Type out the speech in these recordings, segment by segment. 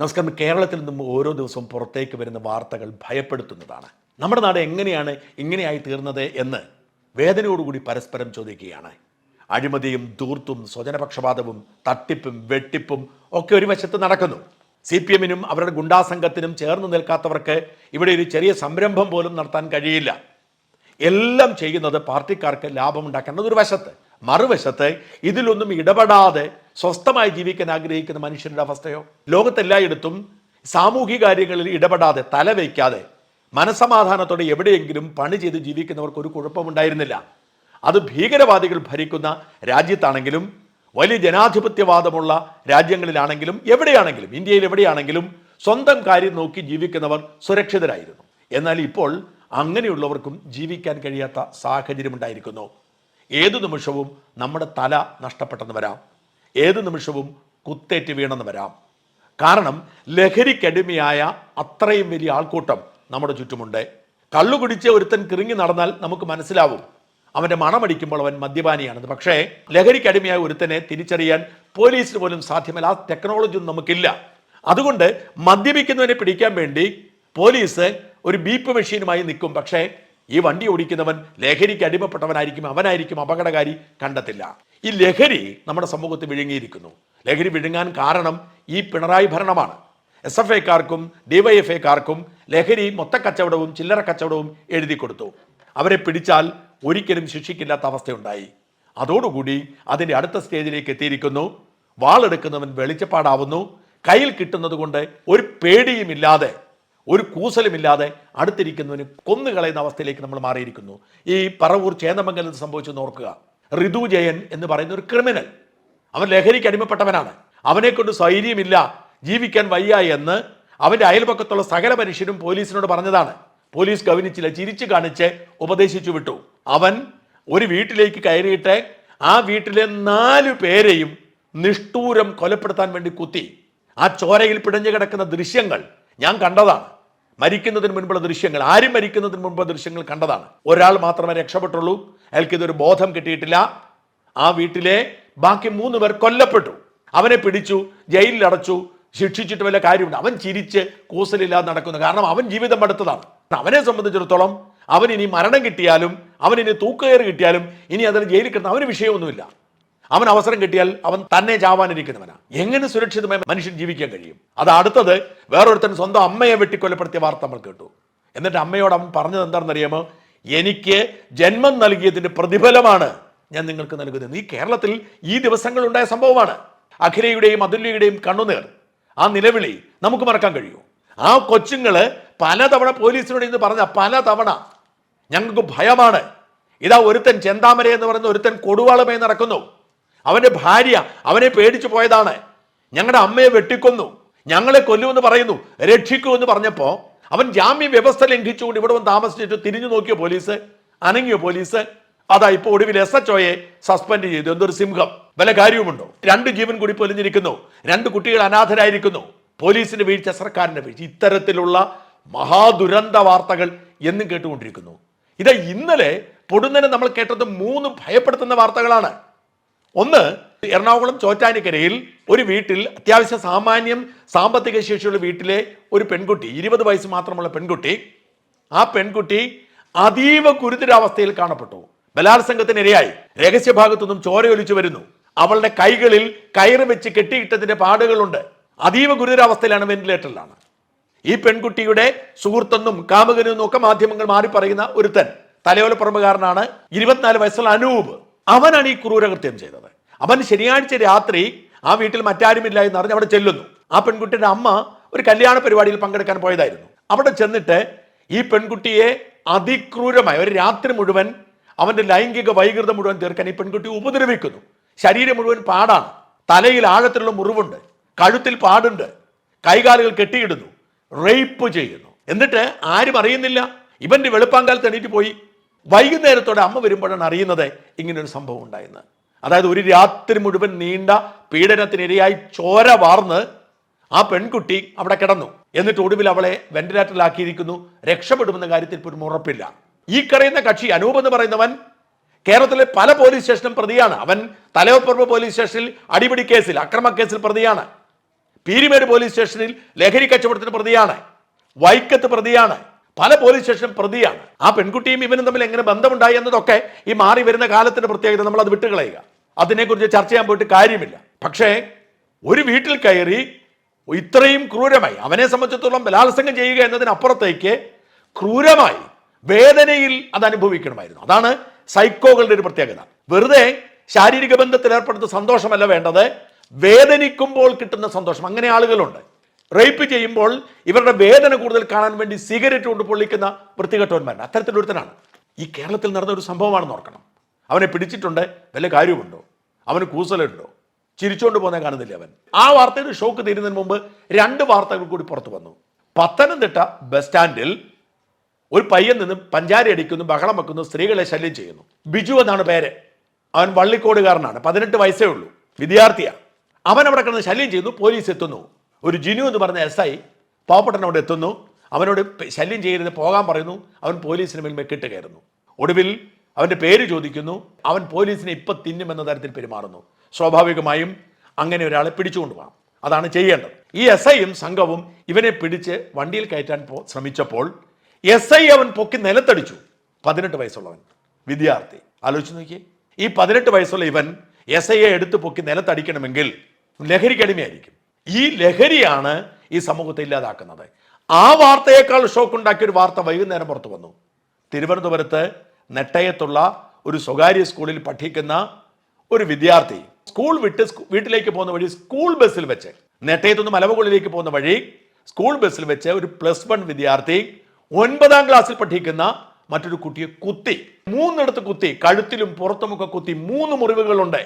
നമസ്കാരം. കേരളത്തിൽ നിന്നും ഓരോ ദിവസവും പുറത്തേക്ക് വരുന്ന വാർത്തകൾ ഭയപ്പെടുത്തുന്നതാണ്. നമ്മുടെ നാട് എങ്ങനെയാണ് ഇങ്ങനെയായി തീർന്നത് എന്ന് വേദനയോടുകൂടി പരസ്പരം ചോദിക്കുകയാണ്. അഴിമതിയും ധൂർത്തും സ്വജനപക്ഷപാതവും തട്ടിപ്പും വെട്ടിപ്പും ഒക്കെ ഒരു വശത്ത് നടക്കുന്നു. സി പി എമ്മിനും അവരുടെ ഗുണ്ടാസംഘത്തിനും ചേർന്ന് നിൽക്കാത്തവർക്ക് ഇവിടെ ഒരു ചെറിയ സംരംഭം പോലും നടത്താൻ കഴിയില്ല. എല്ലാം ചെയ്യുന്നത് പാർട്ടിക്കാർക്ക് ലാഭമുണ്ടാക്കേണ്ടത് ഒരു വശത്ത്. മറുവശത്ത് ഇതിലൊന്നും ഇടപെടാതെ സ്വസ്ഥമായി ജീവിക്കാൻ ആഗ്രഹിക്കുന്ന മനുഷ്യരുടെ അവസ്ഥയോ? ലോകത്തെല്ലായിടത്തും സാമൂഹിക കാര്യങ്ങളിൽ ഇടപെടാതെ തലവയ്ക്കാതെ മനസമാധാനത്തോടെ എവിടെയെങ്കിലും പണി ചെയ്ത് ജീവിക്കുന്നവർക്ക് ഒരു കുഴപ്പമുണ്ടായിരുന്നില്ല. അത് ഭീകരവാദികൾ ഭരിക്കുന്ന രാജ്യത്താണെങ്കിലും വലിയ ജനാധിപത്യവാദമുള്ള രാജ്യങ്ങളിലാണെങ്കിലും എവിടെയാണെങ്കിലും ഇന്ത്യയിൽ എവിടെയാണെങ്കിലും സ്വന്തം കാര്യം നോക്കി ജീവിക്കുന്നവർ സുരക്ഷിതരായിരുന്നു. എന്നാൽ ഇപ്പോൾ അങ്ങനെയുള്ളവർക്കും ജീവിക്കാൻ കഴിയാത്ത സാഹചര്യമുണ്ടായിരിക്കുന്നു. ഏതു നിമിഷവും നമ്മുടെ തല നഷ്ടപ്പെട്ടെന്ന് വരാം. ഏതു നിമിഷവും കുത്തേറ്റ് വീണെന്ന് വരാം. കാരണം ലഹരിക്കടിമയായ അത്രയും വലിയ ആൾക്കൂട്ടം നമ്മുടെ ചുറ്റുമുണ്ട്. കള്ളു കുടിച്ച് ഒരുത്തൻ കിറങ്ങി നടന്നാൽ നമുക്ക് മനസ്സിലാവും. അവന്റെ മണമടിക്കുമ്പോൾ അവൻ മദ്യപാനിയാണെന്ന്. പക്ഷേ ലഹരിക്കടിമയായ ഒരുത്തനെ തിരിച്ചറിയാൻ പോലീസിന് പോലും സാധ്യമല്ല. ആ ടെക്നോളജി ഒന്നും നമുക്കില്ല. അതുകൊണ്ട് മദ്യപിക്കുന്നവനെ പിടിക്കാൻ വേണ്ടി പോലീസ് ഒരു ബീപ്പ് മെഷീനുമായി നിൽക്കും. പക്ഷേ ഈ വണ്ടി ഓടിക്കുന്നവൻ ലഹരിക്ക് അടിമപ്പെട്ടവനായിരിക്കും അവനായിരിക്കും അപകടകാരി കണ്ടെത്തില്ല. ഈ ലഹരി നമ്മുടെ സമൂഹത്തിൽ വിഴുങ്ങിയിരിക്കുന്നു. ലഹരി വിഴുങ്ങാൻ കാരണം ഈ പിണറായി ഭരണമാണ്. എസ് എഫ് ഐക്കാർക്കും ഡിവൈഎഫ് ഐക്കാർക്കും ലഹരി മൊത്തക്കച്ചവടവും ചില്ലറ കച്ചവടവും എഴുതി കൊടുത്തു. അവരെ പിടിച്ചാൽ ഒരിക്കലും ശിക്ഷിക്കില്ലാത്ത അവസ്ഥയുണ്ടായി. അതോടുകൂടി അതിന്റെ അടുത്ത സ്റ്റേജിലേക്ക് എത്തിയിരിക്കുന്നു. വാളെടുക്കുന്നവൻ വെളിച്ചപ്പാടാവുന്നു. കയ്യിൽ കിട്ടുന്നത് കൊണ്ട് ഒരു പേടിയുമില്ലാതെ ഒരു കൂസലുമില്ലാതെ അടുത്തിരിക്കുന്നവന് കൊന്നുകളയുന്ന അവസ്ഥയിലേക്ക് നമ്മൾ മാറിയിരിക്കുന്നു. ഈ പറവൂർ ചേന്നമംഗലത്ത് സംഭവിച്ചെന്ന് ഓർക്കുക. ഋതു ജയൻ എന്ന് പറയുന്ന ഒരു ക്രിമിനൽ. അവൻ ലഹരിക്ക് അടിമപ്പെട്ടവനാണ്. അവനെ കൊണ്ട് സ്വൈര്യമില്ല ജീവിക്കാൻ വയ്യ എന്ന് അവന്റെ അയൽപക്കത്തുള്ള സകല മനുഷ്യരും പോലീസിനോട് പറഞ്ഞതാണ്. പോലീസ് ഗവനിച്ചില്ല ചിരിച്ചു കാണിച്ച് ഉപദേശിച്ചു വിട്ടു. അവൻ ഒരു വീട്ടിലേക്ക് കയറിയിട്ട് ആ വീട്ടിലെ നാലു പേരെയും നിഷ്ഠൂരം കൊലപ്പെടുത്താൻ വേണ്ടി കുത്തി. ആ ചോരയിൽ പിടഞ്ഞു കിടക്കുന്ന ദൃശ്യങ്ങൾ ഞാൻ കണ്ടതാണ്. മരിക്കുന്നതിന് മുൻപുള്ള ദൃശ്യങ്ങൾ ആരും മരിക്കുന്നതിന് മുൻപ് ദൃശ്യങ്ങൾ കണ്ടതാണ്. ഒരാൾ മാത്രമേ രക്ഷപ്പെട്ടുള്ളൂ. അയാൾക്ക് ഇതൊരു ബോധം കിട്ടിയിട്ടില്ല. ആ വീട്ടിലെ ബാക്കി മൂന്ന് പേർ കൊല്ലപ്പെട്ടു. അവനെ പിടിച്ചു ജയിലിൽ അടച്ചു ശിക്ഷിച്ചിട്ട് വല്ല കാര്യമുണ്ട്. അവൻ ചിരിച്ച് കൂസലില്ലാതെ നടക്കുന്നു. കാരണം അവൻ ജീവിതം അടുത്തതാണ് അവനെ സംബന്ധിച്ചിടത്തോളം അവൻ ഇനി മരണം കിട്ടിയാലും അവൻ ഇനി തൂക്കുകയറ് കിട്ടിയാലും ഇനി അതിന് ജയിലിൽ കിട്ടുന്ന അവന് വിഷയമൊന്നുമില്ല. അവൻ അവസരം കിട്ടിയാൽ അവൻ തന്നെ ചാവാനിരിക്കുന്നവനാണ് എങ്ങനെ സുരക്ഷിതമായി മനുഷ്യൻ ജീവിക്കാൻ കഴിയും? അത് അടുത്തത് വേറൊരുത്തൻ സ്വന്തം അമ്മയെ വെട്ടിക്കൊലപ്പെടുത്തിയ വാർത്ത നമ്മൾ കേട്ടു. എന്നിട്ട് അമ്മയോട് അവൻ പറഞ്ഞത് എന്താണെന്നറിയാമോ? എനിക്ക് ജന്മം നൽകിയതിന്റെ പ്രതിഫലമാണ് ഞാൻ നിങ്ങൾക്ക് നൽകുന്നത്. ഈ കേരളത്തിൽ ഈ ദിവസങ്ങൾ ഉണ്ടായ സംഭവമാണ്. അഖിലയുടെയും അതുല്യയുടെയും കണ്ണുനീർ. ആ നിലവിളി നമുക്ക് മറക്കാൻ കഴിയൂ. ആ കൊച്ചുങ്ങൾ പലതവണ പോലീസിനോട് ഇന്ന് പറഞ്ഞ പലതവണ ഞങ്ങൾക്ക് ഭയമാണ്. ഇതാ ഒരുത്തൻ ചെന്താമര എന്ന് പറയുന്ന ഒരുത്തൻ കൊടുവാളുമായി നടക്കുന്നു. അവന്റെ ഭാര്യ അവനെ പേടിച്ചു പോയതാണ്. ഞങ്ങളുടെ അമ്മയെ വെട്ടിക്കൊന്നു. ഞങ്ങളെ കൊല്ലുമെന്ന് പറയുന്നു. രക്ഷിക്കൂ എന്ന് പറഞ്ഞപ്പോൾ അവൻ ജാമ്യ വ്യവസ്ഥ ലംഘിച്ചുകൊണ്ട് ഇവിടെ വന്ന് താമസിച്ചിട്ട് തിരിഞ്ഞു നോക്കിയ പോലീസ്? അനങ്ങിയ പോലീസ്? അതാ ഇപ്പോൾ ഒടുവിൽ എസ് എച്ച് ഒയെ സസ്പെൻഡ് ചെയ്തു. എന്തൊരു സിംഹം. വല്ല കാര്യവുമുണ്ടോ? രണ്ട് ജീവൻ കൂടി പൊലിഞ്ഞിരിക്കുന്നു. രണ്ട് കുട്ടികൾ അനാഥരായിരിക്കുന്നു. പോലീസിന്റെ വീഴ്ച സർക്കാരിന്റെ വീഴ്ച. ഇത്തരത്തിലുള്ള മഹാദുരന്ത വാർത്തകൾ എന്നും കേട്ടുകൊണ്ടിരിക്കുന്നു. ഇത് ഇന്നലെ പൊടുന്നനെ നമ്മൾ കേട്ടത് മൂന്ന് ഭയപ്പെടുത്തുന്ന വാർത്തകളാണ്. ഒന്ന് എറണാകുളം ചോറ്റാനിക്കരയിൽ ഒരു വീട്ടിൽ അത്യാവശ്യ സാമാന്യം സാമ്പത്തിക ശേഷിയുള്ള വീട്ടിലെ ഒരു പെൺകുട്ടി ഇരുപത് വയസ്സ് മാത്രമുള്ള പെൺകുട്ടി ആ പെൺകുട്ടി അതീവ ഗുരുതരാവസ്ഥയിൽ കാണപ്പെട്ടു. ബലാത്സംഗത്തിനിരയായി. രഹസ്യഭാഗത്തുനിന്നും ചോരയൊലിച്ചു വരുന്നു. അവളുടെ കൈകളിൽ കയറ് വെച്ച് കെട്ടിയിട്ടതിന്റെ പാടുകളുണ്ട്. അതീവ ഗുരുതരാവസ്ഥയിലാണ് വെന്റിലേറ്ററിലാണ്. ഈ പെൺകുട്ടിയുടെ സുഹൃത്തെന്നും കാമുകനെന്നും ഒക്കെ മാധ്യമങ്ങൾ മാറി പറയുന്ന ഒരുത്തൻ. തലയോലപ്പുറമ്പുകാരനാണ് ഇരുപത്തിനാല് വയസ്സുള്ള അനൂപ്. അവനാണ് ഈ ക്രൂരകൃത്യം ചെയ്തത്. അവൻ ശനിയാഴ്ച രാത്രി ആ വീട്ടിൽ മറ്റാരുമില്ല എന്ന് അറിഞ്ഞ് അവിടെ ചെല്ലുന്നു. ആ പെൺകുട്ടിയുടെ അമ്മ ഒരു കല്യാണ പരിപാടിയിൽ പങ്കെടുക്കാൻ പോയതായിരുന്നു. അവിടെ ചെന്നിട്ട് ഈ പെൺകുട്ടിയെ അതിക്രൂരമായി ഒരു രാത്രി മുഴുവൻ അവന്റെ ലൈംഗിക വൈകൃതം മുഴുവൻ തീർക്കാൻ ഈ പെൺകുട്ടി ഉപദ്രവിക്കുന്നു. ശരീരം മുഴുവൻ പാടാണ്. തലയിൽ ആഴത്തിലുള്ള മുറിവുണ്ട്. കഴുത്തിൽ പാടുണ്ട്. കൈകാലുകൾ കെട്ടിയിടുന്നു. റേപ്പ് ചെയ്യുന്നു. എന്നിട്ട് ആരും അറിയുന്നില്ല. ഇവന്റെ വെളുപ്പാങ്കാലത്ത് എണീറ്റ് പോയി. വൈകുന്നേരത്തോടെ അമ്മ വരുമ്പോഴാണ് അറിയുന്നത് ഇങ്ങനൊരു സംഭവം ഉണ്ടായെന്ന്. അതായത് ഒരു രാത്രി മുഴുവൻ നീണ്ട പീഡനത്തിനിരയായി ചോര വാർന്ന് ആ പെൺകുട്ടി അവിടെ കിടന്നു. എന്നിട്ട് ഒടുവിൽ അവളെ വെന്റിലേറ്ററിലാക്കിയിരിക്കുന്നു. രക്ഷപ്പെടുമെന്ന കാര്യത്തിൽ ഇപ്പോഴും ഉറപ്പില്ല. ഈ കറിയുന്ന കക്ഷി അനൂപ് എന്ന് പറയുന്നവൻ കേരളത്തിലെ പല പോലീസ് സ്റ്റേഷനും പ്രതിയാണ്. അവൻ തലയോപ്പുറമ്പ് പോലീസ് സ്റ്റേഷനിൽ അടിപിടി കേസിൽ അക്രമ കേസിൽ പ്രതിയാണ്. പീരിമേട് പോലീസ് സ്റ്റേഷനിൽ ലഹരി കച്ചവടത്തിന് പ്രതിയാണ്. വൈക്കത്ത് പ്രതിയാണ്. പല പോലീസ് സ്റ്റേഷനും പ്രതിയാണ്. ആ പെൺകുട്ടിയും ഇവനും തമ്മിൽ എങ്ങനെ ബന്ധമുണ്ടായി എന്നതൊക്കെ ഈ മാറി വരുന്ന കാലത്തിന്റെ പ്രത്യേകത നമ്മൾ അത് വിട്ടുകളയുക. അതിനെക്കുറിച്ച് ചർച്ച ചെയ്യാൻ പോയിട്ട് കാര്യമില്ല. പക്ഷേ ഒരു വീട്ടിൽ കയറി ഇത്രയും ക്രൂരമായി അവനെ സംബന്ധിച്ചിടത്തോളം ബലാത്സംഗം ചെയ്യുക എന്നതിനപ്പുറത്തേക്ക് ക്രൂരമായി വേദനയിൽ അത് അനുഭവിക്കണമായിരുന്നു. അതാണ് സൈക്കോകളുടെ ഒരു പ്രത്യേകത. വെറുതെ ശാരീരിക ബന്ധത്തിൽ ഏർപ്പെടുന്ന സന്തോഷമല്ല വേണ്ടത്. വേദനിക്കുമ്പോൾ കിട്ടുന്ന സന്തോഷം. അങ്ങനെ ആളുകളുണ്ട്. റേപ്പ് ചെയ്യുമ്പോൾ ഇവരുടെ വേദന കൂടുതൽ കാണാൻ വേണ്ടി സിഗരറ്റ് കൊണ്ട് പൊള്ളിക്കുന്ന വൃത്തികെട്ടവന്മാരുണ്ട്. അത്തരത്തിലൊരുത്തനാണ്. ഈ കേരളത്തിൽ നടന്ന ഒരു സംഭവമാണെന്ന് ഓർക്കണം. അവനെ പിടിച്ചിട്ടുണ്ട് വല്ല കാര്യമുണ്ടോ അവന് കൂസലുണ്ടോ? ചിരിച്ചുകൊണ്ട് പോകുന്ന കാണുന്നില്ല അവൻ? ആ വാർത്തയുടെ ഷോക്ക് തീരുന്നതിന് മുമ്പ് രണ്ട് വാർത്തകൾ കൂടി പുറത്തു വന്നു. പത്തനംതിട്ട ബസ് സ്റ്റാൻഡിൽ ഒരു പയ്യൻ നിന്ന് പഞ്ചാരി അടിക്കുന്നു ബഹളം വെക്കുന്നു സ്ത്രീകളെ ശല്യം ചെയ്യുന്നു. ബിജു എന്നാണ് പേര്. അവൻ വള്ളിക്കോടുകാരനാണ്. പതിനെട്ട് വയസ്സേ ഉള്ളൂ. വിദ്യാർത്ഥിയാണ് അവൻ അവിടെ കിടന്ന് ശല്യം ചെയ്യുന്നു പോലീസ് എത്തുന്നു. ഒരു ജിനു എന്ന് പറഞ്ഞ എസ് ഐ പാവപ്പെട്ടൻ അവിടെ എത്തുന്നു. അവനോട് ശല്യം ചെയ്യരുത് പോകാൻ പറയുന്നു. അവൻ പോലീസിന് മേൽ മെക്കിട്ട് കയറുന്നു. ഒടുവിൽ അവന്റെ പേര് ചോദിക്കുന്നു. അവൻ പോലീസിനെ ഇപ്പം തിന്നുമെന്ന തരത്തിൽ പെരുമാറുന്നു. സ്വാഭാവികമായും അങ്ങനെ ഒരാളെ പിടിച്ചുകൊണ്ട് പോകാം അതാണ് ചെയ്യേണ്ടത്. ഈ എസ് ഐയും സംഘവും ഇവനെ പിടിച്ച് വണ്ടിയിൽ കയറ്റാൻ ശ്രമിച്ചപ്പോൾ എസ് ഐ അവൻ പൊക്കി നിലത്തടിച്ചു. പതിനെട്ട് വയസ്സുള്ളവൻ. വിദ്യാർത്ഥി. ആലോചിച്ച് നോക്കിയേ. ഈ പതിനെട്ട് വയസ്സുള്ള ഇവൻ എസ് ഐയെ എടുത്ത് പൊക്കി നിലത്തടിക്കണമെങ്കിൽ ലഹരിക്കടിമയായിരിക്കും ഈ ലഹരിയാണ് ഈ സമൂഹത്തെ ഇല്ലാതാക്കുന്നത്. ആ വാർത്തയേക്കാൾ ഷോക്ക് ഉണ്ടാക്കിയ ഒരു വാർത്ത വൈകുന്നേരം പുറത്തു വന്നു. തിരുവനന്തപുരത്ത് നെട്ടയത്തുള്ള ഒരു സ്വകാര്യ സ്കൂളിൽ പഠിക്കുന്ന ഒരു വിദ്യാർത്ഥി സ്കൂൾ വിട്ട് വീട്ടിലേക്ക് പോകുന്ന വഴി സ്കൂൾ ബസ്സിൽ വെച്ച് നെട്ടയത്തുനിന്ന് മലമുകളിലേക്ക് പോകുന്ന വഴി സ്കൂൾ ബസ്സിൽ വെച്ച് ഒരു പ്ലസ് വൺ വിദ്യാർത്ഥി ഒൻപതാം ക്ലാസ്സിൽ പഠിക്കുന്ന മറ്റൊരു കുട്ടിയെ കുത്തി മൂന്നിടത്ത് കുത്തി കഴുത്തിലും പുറത്തുമൊക്കെ കുത്തി മൂന്ന് മുറിവുകളുണ്ട്.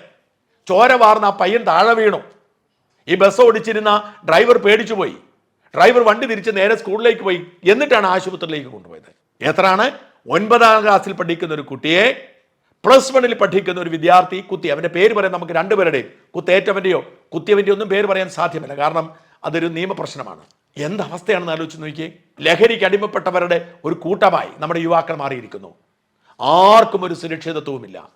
ചോര വാർന്ന ആ പയ്യൻ താഴെ വീണു. ഈ ബസ് ഓടിച്ചിരുന്ന ഡ്രൈവർ പേടിച്ചു പോയി. ഡ്രൈവർ വണ്ടി തിരിച്ച് നേരെ സ്കൂളിലേക്ക് പോയി. എന്നിട്ടാണ് ആശുപത്രിയിലേക്ക് കൊണ്ടുപോയത്. എത്രയാണ്? ഒൻപതാം ക്ലാസ്സിൽ പഠിക്കുന്ന ഒരു കുട്ടിയെ പ്ലസ് വണ്ണിൽ പഠിക്കുന്ന ഒരു വിദ്യാർത്ഥി കുത്തി അവന്റെ പേര് പറയാൻ നമുക്ക് രണ്ടുപേരുടെയും കുത്തേറ്റവന്റെയോ കുത്തിയവന്റെയോ ഒന്നും പേര് പറയാൻ സാധ്യമല്ല. കാരണം അതൊരു നിയമപ്രശ്നമാണ്. എന്ത് അവസ്ഥയാണെന്ന് ആലോചിച്ച് നോക്കിയേ. ലഹരിക്ക് അടിമപ്പെട്ടവരുടെ ഒരു കൂട്ടമായി നമ്മുടെ യുവാക്കൾ മാറിയിരിക്കുന്നു. ആർക്കും ഒരു സുരക്ഷിതത്വവുമില്ല.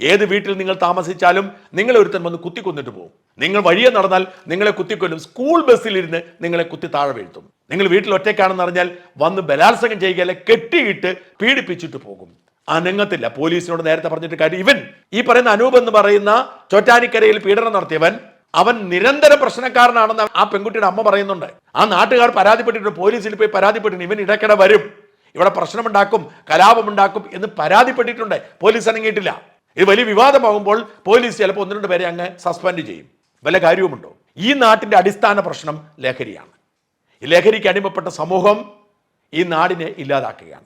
ഏത് വീട്ടിൽ നിങ്ങൾ താമസിച്ചാലും നിങ്ങളെ ഒരുത്തൻ വന്ന് കുത്തിക്കൊന്നിട്ട് പോകും നിങ്ങൾ വഴിയെ നടന്നാൽ നിങ്ങളെ കുത്തിക്കൊല്ലും. സ്കൂൾ ബസ്സിലിരുന്ന് നിങ്ങളെ കുത്തി താഴെ വീഴ്ത്തും. നിങ്ങൾ വീട്ടിൽ ഒറ്റയ്ക്കാണെന്ന് അറിഞ്ഞാൽ വന്ന് ബലാത്സംഗം ചെയ്യുകയല്ല കെട്ടിയിട്ട് പീഡിപ്പിച്ചിട്ട് പോകും. അനങ്ങത്തില്ല പോലീസിനോട് നേരത്തെ പറഞ്ഞിട്ട് കാര്യം ഇവൻ. ഈ പറയുന്ന അനൂപ് എന്ന് പറയുന്ന ചോറ്റാനിക്കരയിൽ പീഡനം നടത്തിയവൻ അവൻ നിരന്തര പ്രശ്നക്കാരനാണെന്ന് ആ പെൺകുട്ടിയുടെ അമ്മ പറയുന്നുണ്ട്. ആ നാട്ടുകാർ പരാതിപ്പെട്ടിട്ട് പോലീസിൽ പോയി പരാതിപ്പെട്ടിട്ട് ഇവൻ ഇടയ്ക്കിടെ വരും. ഇവിടെ പ്രശ്നമുണ്ടാക്കും കലാപമുണ്ടാക്കും എന്ന് പരാതിപ്പെട്ടിട്ടുണ്ട്. പോലീസ് അനങ്ങിയിട്ടില്ല. ഇത് വലിയ വിവാദമാകുമ്പോൾ പോലീസ് ചിലപ്പോൾ ഒന്ന് രണ്ട് പേരെ അങ്ങ് സസ്പെൻഡ് ചെയ്യും. വല്ല കാര്യവുമുണ്ടോ? ഈ നാട്ടിന്റെ അടിസ്ഥാന പ്രശ്നം ലഹരിയാണ്. ഈ ലഹരിക്ക് അടിമപ്പെട്ട സമൂഹം ഈ നാടിനെ ഇല്ലാതാക്കുകയാണ്.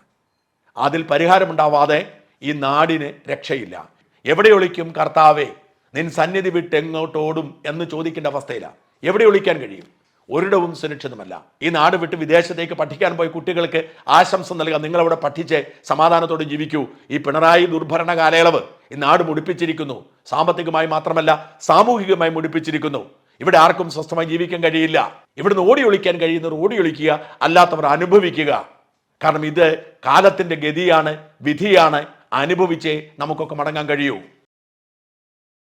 അതിൽ പരിഹാരമുണ്ടാവാതെ ഈ നാടിന് രക്ഷയില്ല. എവിടെ ഒളിക്കും കർത്താവേ നിൻ സന്നിധി വിട്ട് എങ്ങോട്ടോടും എന്ന് ചോദിക്കേണ്ട അവസ്ഥയിലാണ് എവിടെ ഒളിക്കാൻ കഴിയും? ഒരിടവും സുരക്ഷിതമല്ല. ഈ നാട് വിട്ട് വിദേശത്തേക്ക് പഠിക്കാൻ പോയ കുട്ടികൾക്ക് ആശംസ നൽകാം നിങ്ങളവിടെ പഠിച്ച് സമാധാനത്തോടെ ജീവിക്കൂ. ഈ പിണറായി ദുർഭരണ കാലയളവ് ഈ നാട് മുടിപ്പിച്ചിരിക്കുന്നു. സാമ്പത്തികമായി മാത്രമല്ല സാമൂഹികമായി മുടിപ്പിച്ചിരിക്കുന്നു. ഇവിടെ ആർക്കും സ്വസ്ഥമായി ജീവിക്കാൻ കഴിയില്ല. ഇവിടുന്ന് ഓടി ഒളിക്കാൻ കഴിയുന്നവർ ഓടി ഒളിക്കുക അല്ലാത്തവർ അനുഭവിക്കുക. കാരണം ഇത് കാലത്തിന്റെ ഗതിയാണ് വിധിയാണ്. അനുഭവിച്ചേ നമുക്കൊക്കെ മടങ്ങാൻ കഴിയൂ.